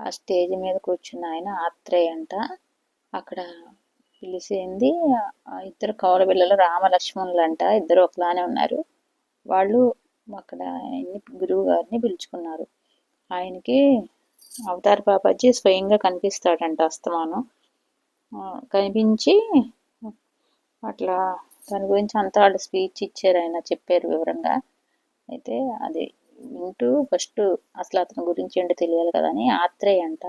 ఆ స్టేజ్ మీద కూర్చున్న ఆయన ఆత్రేయ అంట. అక్కడ పిలిచింది ఇద్దరు కౌల పిల్లలు రామలక్ష్మణులు అంట ఇద్దరు ఒకలానే ఉన్నారు. వాళ్ళు అక్కడ ఎన్ని గురువు గారిని పిలుచుకున్నారు. ఆయనకి అవతార్ బాబాజీ స్వయంగా కనిపిస్తాడంట అస్తమానం. కనిపించి అట్లా దాని గురించి అంతా వాళ్ళు స్పీచ్ ఇచ్చారు ఆయన చెప్పారు వివరంగా. అయితే అది వింటూ ఫస్ట్ అసలు అతని గురించి ఏంటో తెలియాలి కదా అని ఆత్రేయ అంట.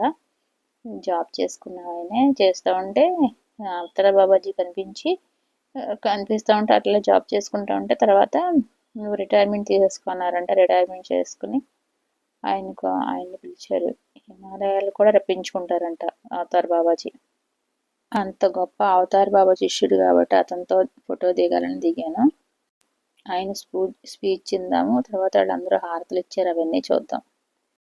జాబ్ చేసుకున్న ఆయనే చేస్తూ ఉంటే అవతార బాబాజీ కనిపించి కనిపిస్తూ ఉంటే అట్లా జాబ్ చేసుకుంటూ ఉంటే తర్వాత రిటైర్మెంట్ తీసేసుకున్నారంట రిటైర్మెంట్ చేసుకుని ఆయనకు ఆయన్ని పిలిచారు. హిమాలయాలు కూడా రప్పించుకుంటారంట అవతార్ బాబాజీ. అంత గొప్ప అవతార్ బాబా శిష్యుడు కాబట్టి అతనితో ఫోటో దిగాలని దిగాను. ఆయన స్పూ స్పీచ్ ఇందాము తర్వాత వాళ్ళందరూ హారతులు ఇచ్చారు. అవన్నీ చూద్దాం.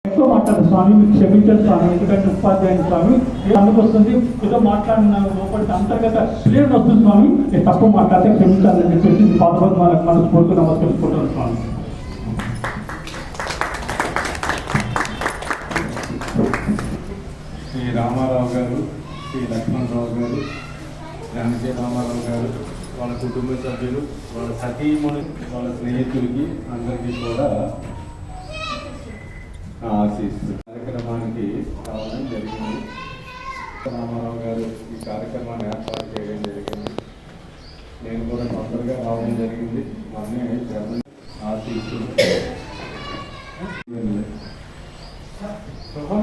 ఎక్కువ మాట్లాడు స్వామి. మీకు క్షమించారు స్వామి. ఎందుకంటే ఉపాధ్యాయుని స్వామి. ఇది అందుకు వస్తుంది. ఏదో మాట్లాడిన లోపల అంతర్గత క్లియర్ వస్తుంది స్వామి. నేను తప్పు మాట్లాడితే క్షమించాలని చెప్పేసి మనకు మనస్ఫూర్తి నమస్కరించుకుంటాను స్వామి. శ్రీ రామారావు గారు శ్రీ లక్ష్మణరావు గారు జానకి రామారావు గారు వాళ్ళ కుటుంబ సభ్యులు వాళ్ళ సతీమణి వాళ్ళ స్నేహితులకి అందరికీ కూడా నా కార్యక్రమానికి రావడం జరిగింది. రామారావు గారు ఈ కార్యక్రమాన్ని ఏర్పాటు చేయడం జరిగింది. నేను కూడా తొందరగా రావడం జరిగింది. మొన్నే జగన్ ఆశీస్సులు. శుభం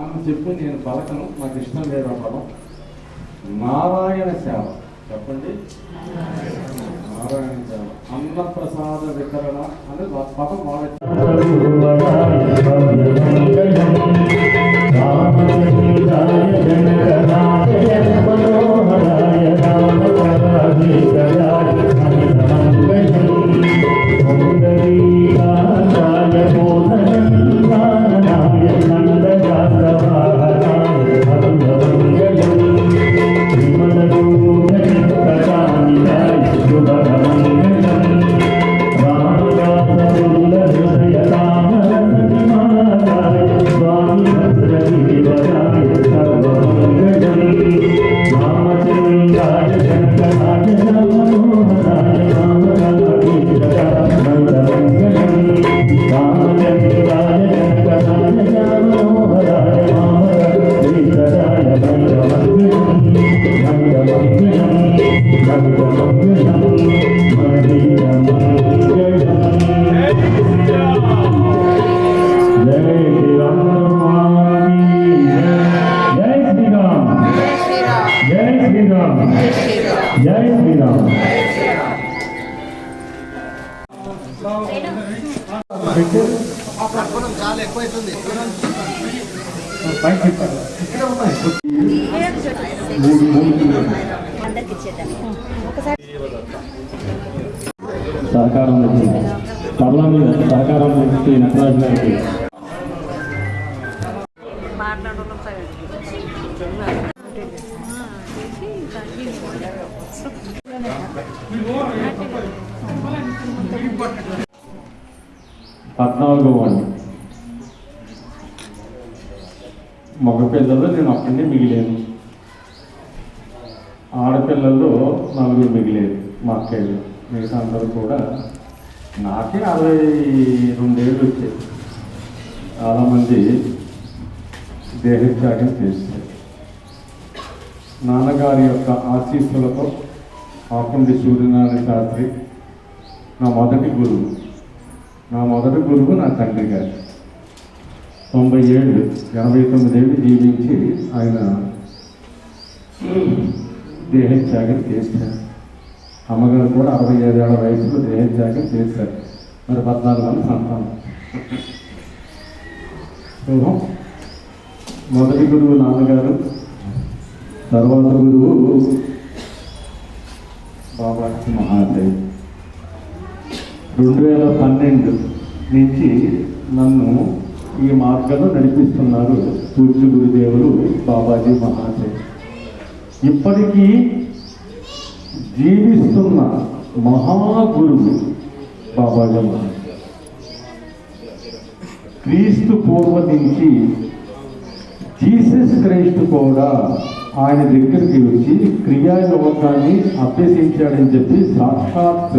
ఆమె చెప్పు నేను పలకను. నాకు ఇష్టం లేదు ఆ పదం. నారాయణ సేవ. చెప్పండి. నారాయణ సేవ. అన్నప్రసాద వితరణ అని పదం వాడే పైకి పెట్టారు. మూడు మూడు సహకారం నుంచి కళ్ళ మీద సహకారం నుంచి నటరాజు గారికి పద్నాలుగో వాడిని నేను ఒక్కడిని మిగిలేను. ఆడపిల్లల్లో నలుగురు మిగిలేదు మా అక్కయ్యలు. మిగతా అందరూ కూడా నాకే అరవై రెండేళ్ళు వచ్చాయి. చాలామంది దేహత్యాగం చేశారు. నాన్నగారి యొక్క ఆశీస్సులతో ఆకుండి సూర్యనారాయణ శాస్త్రి నా మొదటి గురువు. నా మొదటి గురువు నా తండ్రి గారు. తొంభై ఏళ్ళు ఎనభై తొమ్మిదేళ్ళు జీవించి ఆయన దేహత్యాగం చేశారు. అమ్మగారు కూడా అరవై ఐదేళ్ళ వయసులో దేహత్యాగం చేశారు. మరి పద్నాలుగు మంది సంతానం. మొదటి గురువు నాన్నగారు తర్వాత గురువు బాబా మహాదేవ్. రెండు వేల పన్నెండు నుంచి నన్ను ఈ మార్గంలో నడిపిస్తున్నారు పూజ్య గురుదేవులు బాబాజీ మహాశయ. ఇప్పటికీ జీవిస్తున్న మహాగురువు బాబాజీ మహాశయ. క్రీస్తు పూర్వ నుంచి జీసస్ క్రైస్ట్ కూడా ఆయన దగ్గరికి వచ్చి క్రియాయోగాన్ని అభ్యసించాడని చెప్పి సాక్షాత్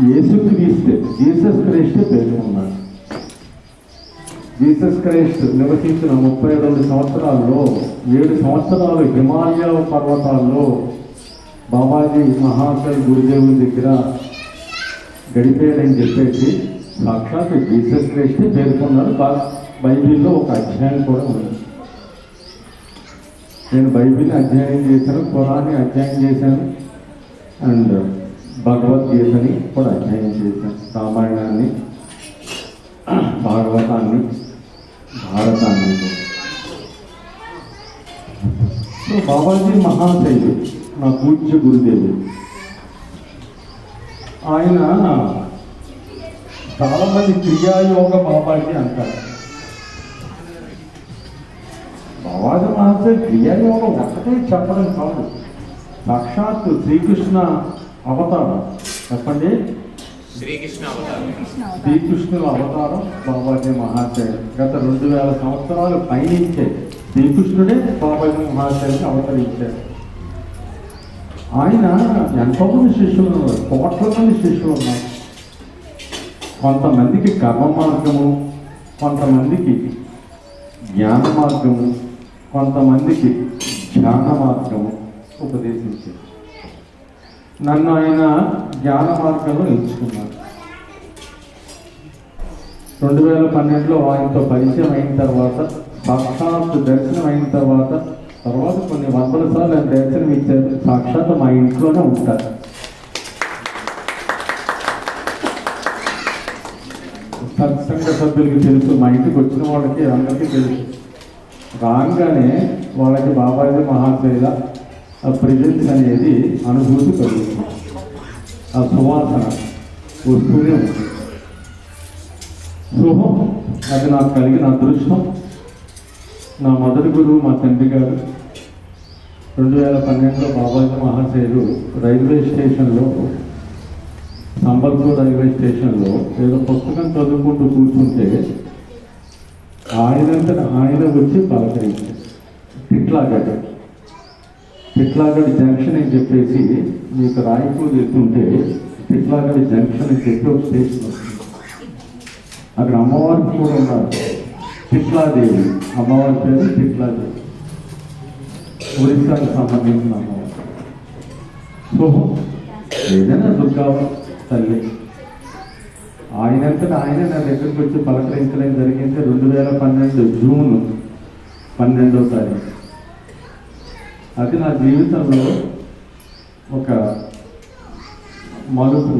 యేసుక్రీస్తు జీసస్ క్రైస్ట్ ఉన్నాడు జీసస్ క్రైస్ట్ నివసించిన ముప్పై రెండు సంవత్సరాల్లో ఏడు సంవత్సరాలు హిమాలయ పర్వతాల్లో బాబాజీ మహాశయ గురుదేవుని దగ్గర గడిపాడని చెప్పేసి సాక్షాత్ జీసస్ క్రైస్ట్ పేర్కొన్నారు బైబిల్లో ఒక అధ్యాయం కూడా ఉంది నేను బైబిల్ని అధ్యయనం చేశాను కురాన్ని అధ్యయనం చేశాను అండ్ భగవద్గీతని కూడా అధ్యయనం చేశాను రామాయణాన్ని భాగవతాన్ని భారతాన్ని. సో బాబాజీ మహాశైలు నా పూజ్య గురుదేవుడు. ఆయన చాలామంది క్రియాయోగ బాబాజీ అంటారు. బాబాజీ మహాశయ క్రియాయోగం ఒక్కటే చెప్పడం కాదు. సాక్షాత్తు శ్రీకృష్ణ అవతారం. చెప్పండి? శ్రీకృష్ణ అవతారం. శ్రీకృష్ణుల అవతారం బాబాజీ మహాశయుడు గత రెండు వేల సంవత్సరాలు పయనించే శ్రీకృష్ణుడే బాబాజీ మహాశయుడిని అవతరించారు. ఆయన ఎంతోమంది శిష్యులు ఉన్నారు? కోట్ల మంది శిష్యులు ఉన్నారు. కొంతమందికి కర్మ మార్గము కొంతమందికి జ్ఞాన మార్గము కొంతమందికి ధ్యాన మార్గము ఉపదేశించారు. నన్ను ఆయన జ్ఞాన మార్గంలో ఎంచుకున్నారు రెండు వేల పన్నెండులో ఆయనతో పరిచయం అయిన తర్వాత సాక్షాత్తు దర్శనం అయిన తర్వాత తర్వాత కొన్ని వందల సార్లు ఆయన దర్శనం ఇచ్చారు. సాక్షాత్తు మా ఇంట్లోనే ఉంటారు. సత్సంగ సభ్యులకి తెలుసు మా ఇంటికి వచ్చిన వాళ్ళకి అందరికీ తెలుసు. రాగానే వాళ్ళకి బాబాయ్ మహాశైల ఆ ప్రజెన్స్ అనేది అనుభూతి కలుగుతుంది ఆ సువాసన వస్తూనే ఉంటుంది శుభం అది నాకు కలిగిన అదృష్టం. నా మొదటి గురువు మా తండ్రి గారు. రెండు వేల పన్నెండులో బాబాజీ మహాశయులు రైల్వే స్టేషన్లో సంబల్పూర్ రైల్వే స్టేషన్లో ఏదో పుస్తకం చదువుకుంటూ కూర్చుంటే ఆయనంతట ఆయన వచ్చి పలకరించారు. పిట్లాగడ్డ పిట్లాగడ్ జంక్షన్ అని చెప్పేసి మీకు రాయపూర్ వెళ్తుంటే పిట్లాగడ్ జంక్షన్ అని చెప్పి ఒక స్టేషన్ వస్తుంది. అక్కడ అమ్మవారు కూడా ఉన్నారు. పిట్లాదేవి. అమ్మవారి పేరు పిట్లాదేవి. ఒరిస్సాకు సంబంధించిన అమ్మవారు. సో ఏదైనా దుర్గావ తల్లి. ఆయనంతటా ఆయన నా దగ్గరికి వచ్చి పలకరించడం జరిగింది. రెండు వేల పన్నెండు జూన్ పన్నెండో తారీఖు. అది నా జీవితంలో ఒక మలుపు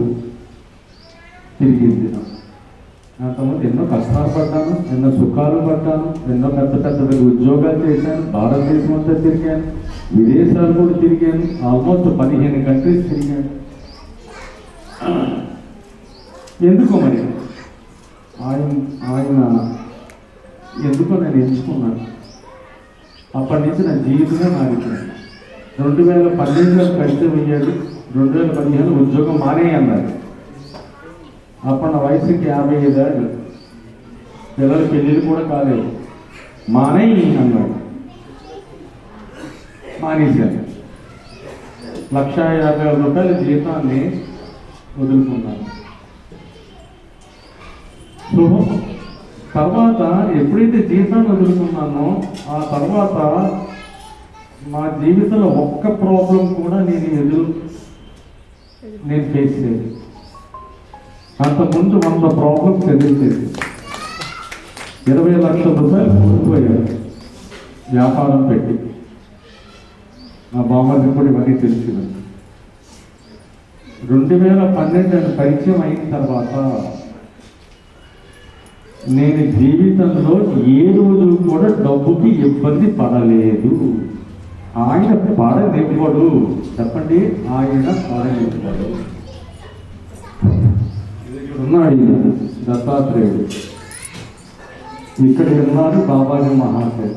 తిరిగింది నాకు. అంతకుముందు ఎన్నో కష్టాలు పడ్డాను ఎన్నో సుఖాలు పడ్డాను ఎన్నో పెద్ద పెద్ద పెద్ద ఉద్యోగాలు చేశాను భారతదేశం అంతా తిరిగాను విదేశాలు కూడా తిరిగాను ఆల్మోస్ట్ పదిహేను కంట్రీస్ తిరిగాను. ఎందుకు మరి? ఆయన ఆయన ఎందుకో నేను ఎంచుకున్నాను. అప్పటి నుంచి నా జీవితమే మారిపోయింది. రెండు వేల పన్నెండులో కష్టం అయ్యాడు. రెండు వేల పదిహేను ఉద్యోగం మానేయన్నారు. అప్పుడు నా వయసుకి యాభై ఐదేళ్ళు పిల్లల పెళ్ళిళ్ళు కూడా కాలేదు. మానే అన్నాడు మానేశాను లక్ష యాభై వేల రూపాయల జీతాన్ని వదులుకున్నాను సో తర్వాత ఎప్పుడైతే జీతాన్ని వదులుకున్నానో ఆ తర్వాత మా జీవితంలో ఒక్క ప్రాబ్లం కూడా నేను ఎదురు నేను ఫేస్ చేయలేదు. అంతకుముందు వంద ప్రాబ్లమ్స్ ఎదుర్చేది ఇరవై లక్షల రూపాయలు కోల్పోయాను. వ్యాపారం పెట్టి. నా బామ్మది కూడా ఇవన్నీ తెలిసిన రెండు వేల పన్నెండు అని పరిచయం అయిన తర్వాత నేను జీవితంలో ఏ రోజు కూడా డబ్బుకి ఇబ్బంది పడలేదు. ఆయన పడనివ్వడు చెప్పండి ఆయన పడనివ్వడు ఉన్నాడు దత్తాత్రేయుడు. ఇక్కడ ఉన్నారు బాబాజీ మహాశయ.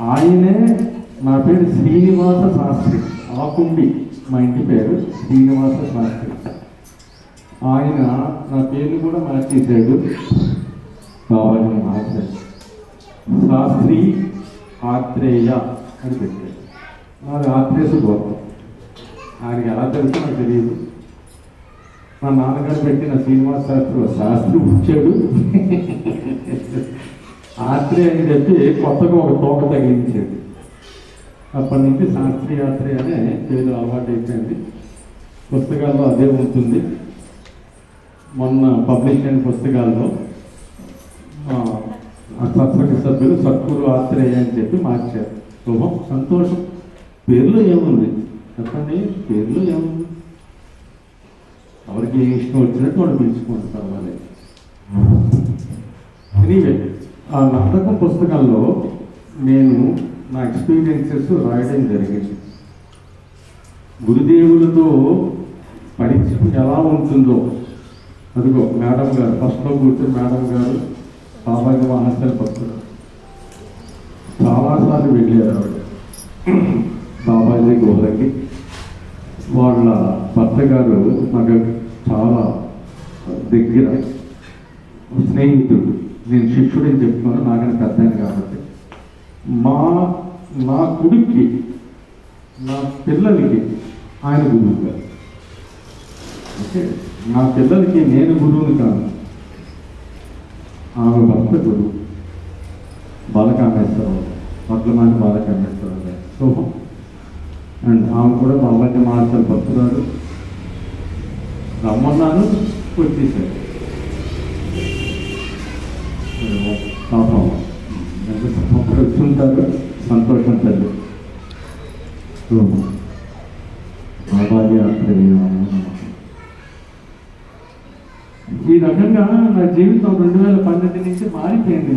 ఆయనే నా పేరు శ్రీనివాస శాస్త్రి. ఆకుండి మా ఇంటి పేరు శ్రీనివాస శాస్త్రి. ఆయన నా పేరుని కూడా మార్చేశాడు బాబాజీ మహాశయ. శాస్త్రి ఆత్రేయ అని పెట్టాడు నాది ఆత్రేయ గోత్రం ఆయనకి ఎలా తెలుసు నాకు తెలియదు. మా నాన్నగారు పెట్టిన శ్రీనివాస శాస్త్రి శాస్త్రి వచ్చాడు ఆత్రేయ అని చెప్పి కొత్తగా ఒక తోక తగిలించాడు. అప్పటి నుంచి శాస్త్రి యాత్రి అనే పేరు అలవాటు అయిపోయింది. పుస్తకాల్లో అదే ఉంటుంది. మొన్న పబ్లిష్ అయిన పుస్తకాల్లో ఆ, సభ్యులు సత్కురు ఆత్రేయ అని చెప్పి మార్చారు. శుభం సంతోషం. పేర్లో ఏముంది? చెప్పండి పేర్లో ఏముంది? ఎవరికి ఏ ఇష్టం వచ్చినట్టు వాళ్ళు పిలుచుకోండి పర్వాలేదు. ఎనీవే ఆ నాటకం పుస్తకంలో నేను నా ఎక్స్పీరియన్సెస్ రాయడం జరిగింది. గురుదేవులతో పరిచయం ఎలా ఉంటుందో? అదిగో మేడం గారు ఫస్ట్లో కూర్చొని మేడం గారు బాబాజీ మహాశయ పడుతున్నారు చాలాసార్లు వెళ్ళారు ఆవిడ బాబాజీ గుహలకి వాళ్ళ భర్త గారు నాకు చాలా దగ్గర స్నేహితుడు. నేను శిష్యుడని చెప్తున్నాను నాకని పెద్ద కాబట్టి. మా నా కొడుక్కి నా పిల్లలకి ఆయన గురువు గారు. ఓకే? నా పిల్లలకి నేను గురువుని కాదు. ఆమె భర్త గురువు బాలకామేశ్వరరావు పట్లమాని బాలకామేశ్వరరావు గారు శుభం. అండ్ ఆమె కూడా బాబాజీ మహాశయ భక్తురాలు. రమ్మన్నాను వచ్చేసారు పాపం. ఎంత సంవత్సరం వచ్చుంటారు సంతోషం తల్లి. ఈ రకంగా నా జీవితం రెండు వేల పన్నెండు నుంచి మారిపోయింది.